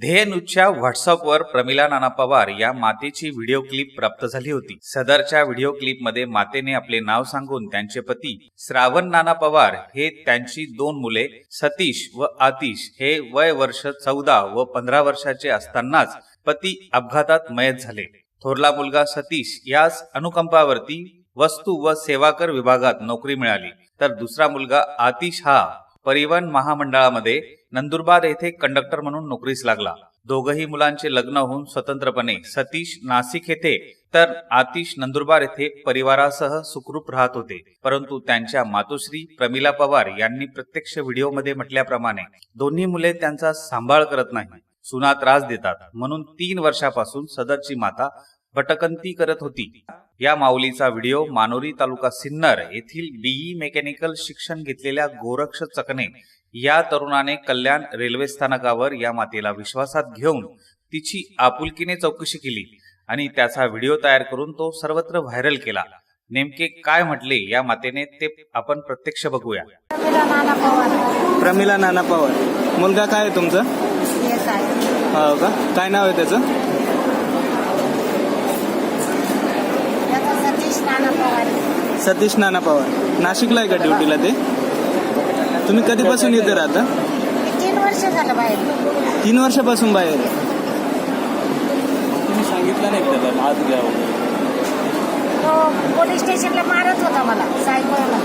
धेनुच्या व्हॉट्सअपवर प्रमिला नाना पवार या मातेची व्हिडिओ क्लिप प्राप्त झाली होती. सदरच्या व्हिडिओ क्लिपमध्ये मातेने आपले नाव सांगून त्यांचे पती श्रावण नाना पवार हे त्यांची दोन मुले सतीश व आतिश हे वय वर्ष चौदा व पंधरा वर्षाचे असतानाच पती अपघातात मयत झाले. थोरला मुलगा सतीश यास अनुकंपावरती वस्तू व सेवाकर विभागात नोकरी मिळाली. तर दुसरा मुलगा आतिश हा परिवहन महामंडळामध्ये नंदुरबार येथे कंडक्टर म्हणून नोकरीस लागला. दोघही मुलांचे लग्न होऊन स्वतंत्रपणे सतीश नाशिक येथे तर आतिश नंदुरबार येथे परिवारासह सुखरूप राहत होते. परंतु त्यांच्या मातोश्री प्रमिला पवार यांनी प्रत्यक्ष व्हिडिओमध्ये म्हटल्याप्रमाणे दोन्ही मुले त्यांचा सांभाळ करत नाही सुना त्रास देतात. म्हणून तीन वर्षापासून सदरची माता भटकंती करत होती. या माऊलीचा व्हिडिओ मानोरी तालुका सिन्नर येथील बीई मेकॅनिकल शिक्षण घेतलेल्या गोरक्ष चकणे या तरुणाने कल्याण रेल्वे स्थानकावर या मातेला विश्वासात घेऊन तिची आपुलकीने चौकशी केली आणि त्याचा व्हिडिओ तयार करून तो सर्वत्र व्हायरल केला. नेमके काय म्हटले या मातेने ते आपण प्रत्यक्ष बघूया. प्रमिला नाना पवार. मुलगा काय आहे तुमचा? हो का? काय नाव आहे त्याचं याचा सतीश नाना पवार आहे. सतीश नाना पवार. नाशिकला आहे का ड्युटीला ते? तुम्ही कधीपासून इथे राहता? तीन वर्ष झालं बाहेर. तीन वर्षापासून बाहेर. तुम्ही सांगितलं नाही त्याला हात घ्या वगैरे? तो पोलीस स्टेशनला मारत होता मला सायकलला.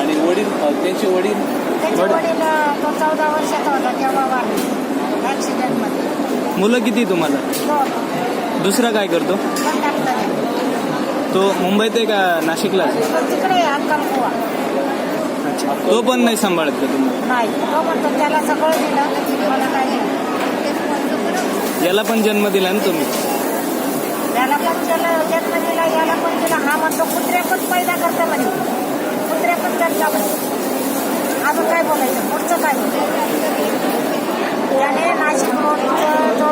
आणि वडील अ, त्यांचे वडील? त्याचे वड- वडील अं, तो चौदा वर्षाचा होता तेव्हा वारले. ऍक्सिडेंटमध्ये मुलं किती तुम्हाला? तो दुसरा काय करतो? कंडक्टर आहे तो मुंबईत आहे का नाशिकला तिकडे अक्कलकुवा अच्छा. तो पण नाही सांभाळत का तुम्ही? नाही तो म्हणतो त्याला सगळं दिलं. मला काही नाही. याला पण जन्म दिला ना तुम्ही? याला पण त्याला जन्म दिला याला पण दिला. हा म्हणतो कुत्र्या पण पैदा करता म्हणे. कुत्र्या पण करता म्हणे. अजून काय बोलायचं? पुढचं काय त्याने नाशिक रोडचं जो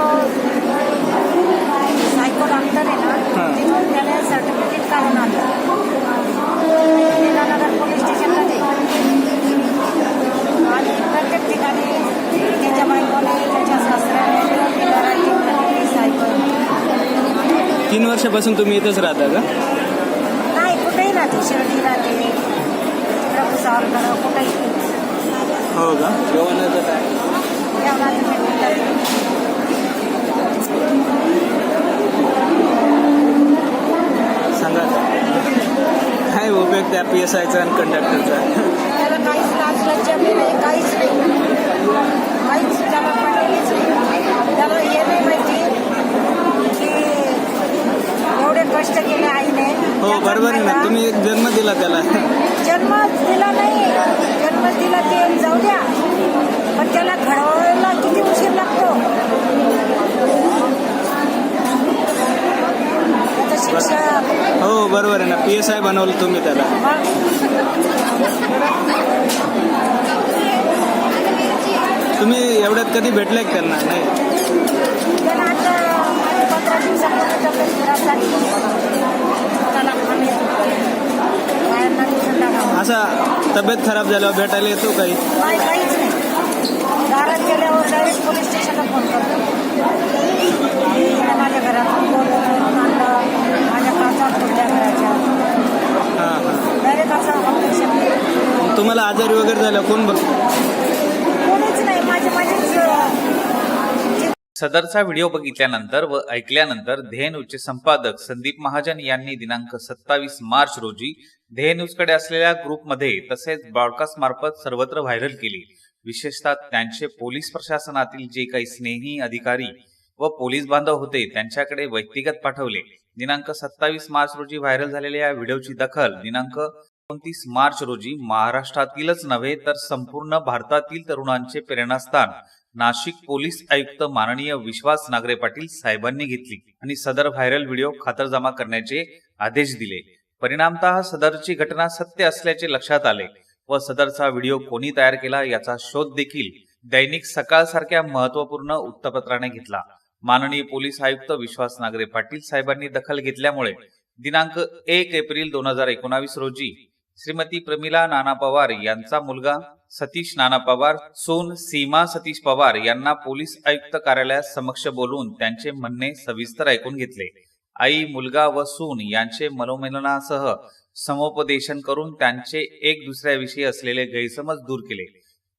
सायको डॉक्टर आहे ना हां. तिथून त्याने सर्टिफिकेट काढून आणलं लीलानगर पोलीस स्टेशनला ते आणि प्रत्येक ठिकाणी त्याच्या बायकोने त्याच्या सासऱ्याने त्याला राहिली सायको तीन वर्षापासून तुम्ही इथंच राहता का? नाही कुठेही राहते. शिर्डी राहते. कुठेही. हो का? जेवणाचं काय? जेवणाचं. सांगा. काय उपयोग त्या पी एस आयचा आणि कंडक्टरचा त्याला काहीच लाज लज्जा बी नाही काहीच नाही काहीच त्याला पडलेलीच नाही त्याला हे नाही माहिती की एवढे कष्ट केले आईने हो बरोबर आहे ना तुम्ही एक जन्म दिला त्याला जन्म दिला नाही जन्म दिला ते जाऊ द्या पण त्याला घडवायला किती उशीर लागतो त्याचं शिक्षण हो बरोबर आहे ना पी एस आय बनवलं तुम्ही त्याला. तुम्ही एवढ्यात कधी भेटलाय त्यांना? नाही. असा तब्येत खराब झाल्यावर भेटायला येतो काही? नाही गेल्यावर डायरेक्ट पोलीस स्टेशनला फोन करतो माझ्या आणलं माझ्या काचा फुटल्या घराच्या. हां. हां डायरेक्ट असं ऑपरेशन तुम्हाला आजारी वगैरे झाल्यावर कोण बघ कोणीच नाही माझे माझेच सदरचा व्हिडिओ बघितल्यानंतर व ऐकल्यानंतर ध्येयन्यूजचे संपादक संदीप महाजन यांनी दिनांक सत्तावीस मार्च रोजी ध्येयन्यूजकडे असलेल्या ग्रुपमध्ये तसेच ब्रॉडकास्ट मार्फत सर्वत्र व्हायरल केली. विशेषतः त्यांचे पोलीस प्रशासनातील जे काही स्नेही अधिकारी व पोलीस बांधव होते त्यांच्याकडे व्यक्तिगत पाठवले. दिनांक सत्तावीस मार्च रोजी व्हायरल झालेल्या या व्हिडिओची दखल दिनांक एकोणतीस मार्च रोजी महाराष्ट्रातीलच नव्हे तर संपूर्ण भारतातील तरुणांचे प्रेरणास्थान. नाशिक पोलीस आयुक्त माननीय विश्वास नागरे पाटील साहेबांनी घेतली आणि सदर व्हायरल व्हिडिओ खातरजमा करण्याचे आदेश दिले. परिणामतः सदरची घटना सत्य असल्याचे लक्षात आले व सदरचा व्हिडिओ कोणी तयार केला याचा शोध देखील दैनिक सकाळ सारख्या महत्त्वपूर्ण वृत्तपत्राने घेतला. माननीय पोलीस आयुक्त विश्वास नागरे पाटील साहेबांनी दखल घेतल्यामुळे दिनांक एक एप्रिल दोन हजार एकोणावीस रोजी श्रीमती प्रमिला नाना पवार यांचा मुलगा सतीश नाना पवार सून सीमा सतीश पवार यांना पोलीस आयुक्त कार्यालयात समक्ष बोलवून त्यांचे म्हणणे सविस्तर ऐकून घेतले. आई मुलगा व सून यांचे मनोमिलनासह समुपदेशन करून त्यांचे एक दुसऱ्याविषयी असलेले गैरसमज दूर केले.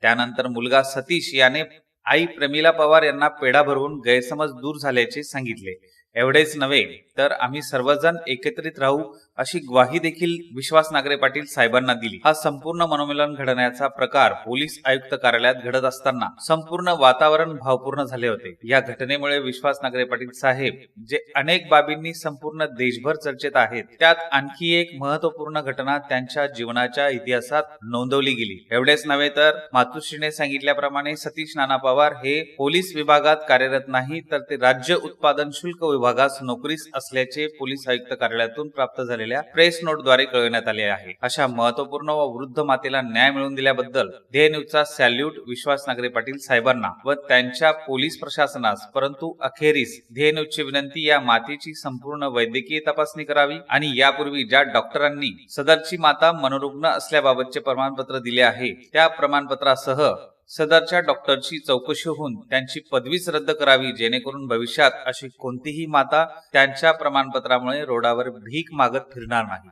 त्यानंतर मुलगा सतीश याने आई प्रमिला पवार यांना पेढा भरवून गैरसमज दूर झाल्याचे सांगितले. एवढेच नव्हे तर आम्ही सर्वजण एकत्रित राहू अशी ग्वाही देखील विश्वास नागरे पाटील साहेबांना दिली. हा संपूर्ण मनोमिलन घडण्याचा प्रकार पोलीस आयुक्त कार्यालयात घडत असताना संपूर्ण वातावरण भावपूर्ण झाले होते. या घटनेमुळे विश्वास नागरे पाटील साहेब जे अनेक बाबींनी संपूर्ण देशभर चर्चेत आहेत त्यात आणखी एक महत्त्वपूर्ण घटना त्यांच्या जीवनाच्या इतिहासात नोंदवली गेली. एवढेच नव्हे तर मातुश्रीने सांगितल्याप्रमाणे सतीश नाना पवार हे पोलीस विभागात कार्यरत नाही तर ते राज्य उत्पादन शुल्क विभागात नोकरीस असल्याचे पोलीस आयुक्त कार्यालयातून प्राप्त झाले केलेल्या प्रेस नोटद्वारे कळविण्यात आले आहे. अशा महत्त्वपूर्ण व वृद्ध मातेला न्याय मिळवून दिल्याबद्दल ध्येय न्यूजचा सॅल्यूट विश्वास नागरे पाटील साहेबांना व त्यांच्या पोलीस प्रशासनास परंतु अखेरीस ध्येय न्यूजची विनंती या मातेची संपूर्ण वैद्यकीय तपासणी करावी आणि यापूर्वी ज्या डॉक्टरांनी सदरची माता मनोरुग्ण असल्याबाबतचे प्रमाणपत्र दिले आहे त्या प्रमाणपत्रासह सदरच्या डॉक्टरची चौकशी होऊन त्यांची पदवीच रद्द करावी जेणेकरून भविष्यात अशी कोणतीही माता त्यांच्या प्रमाणपत्रामुळे रोडावर भीक मागत फिरणार नाही.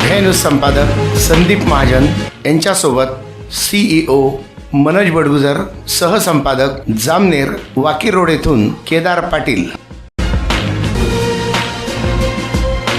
धेनु संपादक संदीप महाजन यांच्यासोबत सीईओ मनोज बडगुजर सहसंपादक जामनेर वाकी रोड येथून केदार पाटील.